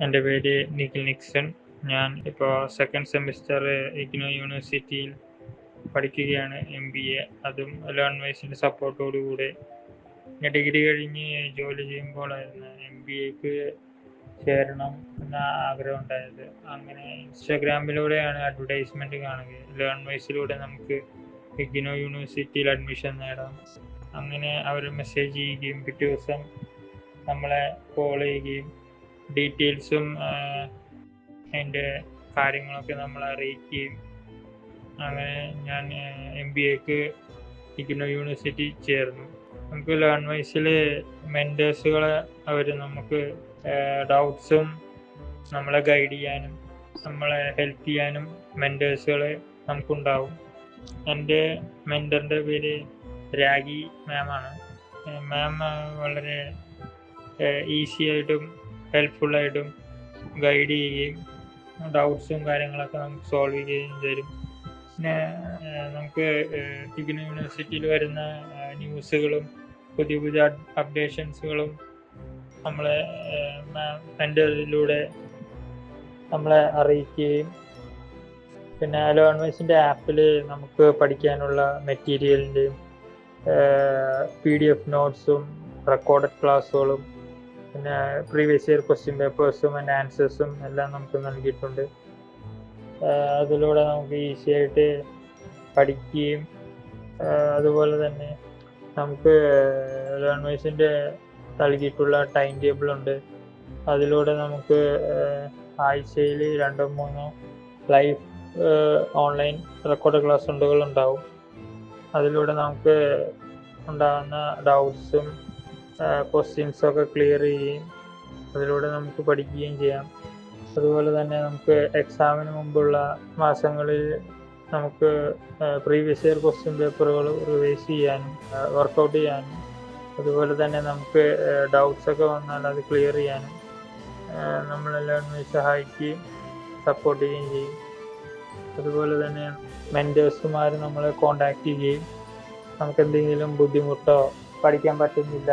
എന്റെ പേര് നിഖിൽ നിക്സൺ. ഞാൻ ഇപ്പോൾ സെക്കൻഡ് സെമിസ്റ്റർ ഇഗ്നോ യൂണിവേഴ്സിറ്റിയിൽ പഠിക്കുകയാണ് എം ബി എ അതും ലേൺ വൈസിന്റെ സപ്പോർട്ടോടുകൂടെ ഞാൻ ഡിഗ്രി കഴിഞ്ഞ് ജോലി ചെയ്യുമ്പോഴായിരുന്നു എം ബി എക്ക് ചേരണം എന്ന ആഗ്രഹം ഉണ്ടായത് അങ്ങനെ ഇൻസ്റ്റാഗ്രാമിലൂടെയാണ് അഡ്വർടൈസ്മെന്റ് കാണുക ലേൺ വൈസിലൂടെ നമുക്ക് ഇഗ്നോ യൂണിവേഴ്സിറ്റിയിൽ അഡ്മിഷൻ നേടാം. അങ്ങനെ അവർ മെസ്സേജ് ചെയ്യുകയും പിറ്റേ ദിവസം നമ്മളെ കോൾ ചെയ്യുകയും ഡീറ്റെയിൽസും അതിന്റെ കാര്യങ്ങളൊക്കെ നമ്മൾ അറിയിക്കുകയും അങ്ങനെ ഞാൻ എം ബി എക്ക് ഇഗ്നോ യൂണിവേഴ്സിറ്റി ചേർന്നു. നമുക്ക് ലേൺ വൈസിൽ മെന്റേഴ്സുകളെ അവർ നമുക്ക് ഡൗട്ട്സും നമ്മളെ ഗൈഡ് ചെയ്യാനും നമ്മളെ ഹെൽപ്പ് ചെയ്യാനും മെന്റേഴ്സുകൾ നമുക്കുണ്ടാവും. എന്റെ മെന്ററിന്റെ പേര് രാഗി മാമാണ് മാം വളരെ ഈസി ആയിട്ടും ഹെൽപ്ഫുള്ളായിട്ടും ഗൈഡ് ചെയ്യുകയും ഡൗട്ട്സും കാര്യങ്ങളൊക്കെ നമുക്ക് സോൾവ് ചെയ്യുകയും തരും പിന്നെ നമുക്ക് ഇഗ്നോ യൂണിവേഴ്സിറ്റിയിൽ വരുന്ന ന്യൂസുകളും പുതിയ പുതിയ അപ്ഡേഷൻസുകളും നമ്മളെ മെന്ററിലൂടെ നമ്മളെ അറിയിക്കുകയും പിന്നെ ലേൺവേഴ്സിന്റെ ആപ്പിൽ നമുക്ക് പഠിക്കാനുള്ള മെറ്റീരിയലിന്റെയും പി ഡി എഫ് നോട്ട്സും റെക്കോർഡഡ് ക്ലാസ്സുകളും പിന്നെ പ്രീവിയസ് ഇയർ ക്വസ്റ്റ്യൻ പേപ്പേഴ്സും ആൻഡ് ആൻസേഴ്സും എല്ലാം നമുക്ക് നൽകിയിട്ടുണ്ട്. അതിലൂടെ നമുക്ക് ഈസി ആയിട്ട് പഠിക്കുകയും അതുപോലെ തന്നെ നമുക്ക് ലേൺവേഴ്സിന്റെ നൽകിയിട്ടുള്ള ടൈം ടേബിൾ ഉണ്ട്. അതിലൂടെ നമുക്ക് ആഴ്ചയിൽ രണ്ടോ മൂന്നോ ലൈവ് ഓൺലൈൻ റെക്കോർഡ് ക്ലാസ് ഉണ്ടാവും അതിലൂടെ നമുക്ക് ഉണ്ടാകുന്ന ഡൗട്ട്സും ക്വസ്റ്റ്യൻസും ഒക്കെ ക്ലിയർ ചെയ്യുകയും അതിലൂടെ നമുക്ക് പഠിക്കുകയും ചെയ്യാം. അതുപോലെ തന്നെ നമുക്ക് എക്സാമിന് മുമ്പുള്ള മാസങ്ങളിൽ നമുക്ക് പ്രീവിയസ് ഇയർ ക്വസ്റ്റ്യൻ പേപ്പറുകൾ റിവൈസ് ചെയ്യാനും വർക്കൗട്ട് ചെയ്യാനും അതുപോലെ തന്നെ നമുക്ക് ഡൗട്ട്സ് ഒക്കെ വന്നാൽ അത് ക്ലിയർ ചെയ്യാനും നമ്മളെല്ലാം സഹായിക്കുകയും സപ്പോർട്ട് ചെയ്യുകയും ചെയ്യും. അതുപോലെ തന്നെ മെന്റേഴ്സുമാർ നമ്മളെ കോണ്ടാക്ട് ചെയ്യുകയും നമുക്ക് എന്തെങ്കിലും ബുദ്ധിമുട്ടോ പഠിക്കാൻ പറ്റുന്നില്ല.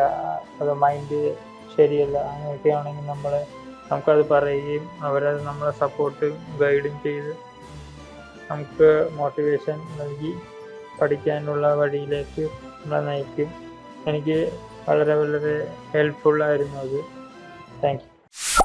അത് മൈൻഡ് ശരിയല്ല. അങ്ങനെയൊക്കെ ആണെങ്കിൽ നമ്മൾ നമുക്കത് പറയുകയും അവരത് നമ്മളെ സപ്പോർട്ടും ഗൈഡും ചെയ്ത് നമുക്ക് മോട്ടിവേഷൻ നൽകി പഠിക്കാനുള്ള വഴിയിലേക്ക് നമ്മളെ നയിക്കും. എനിക്ക് വളരെ വളരെ ഹെൽപ്ഫുള്ളായിരുന്നു അത്. Thank you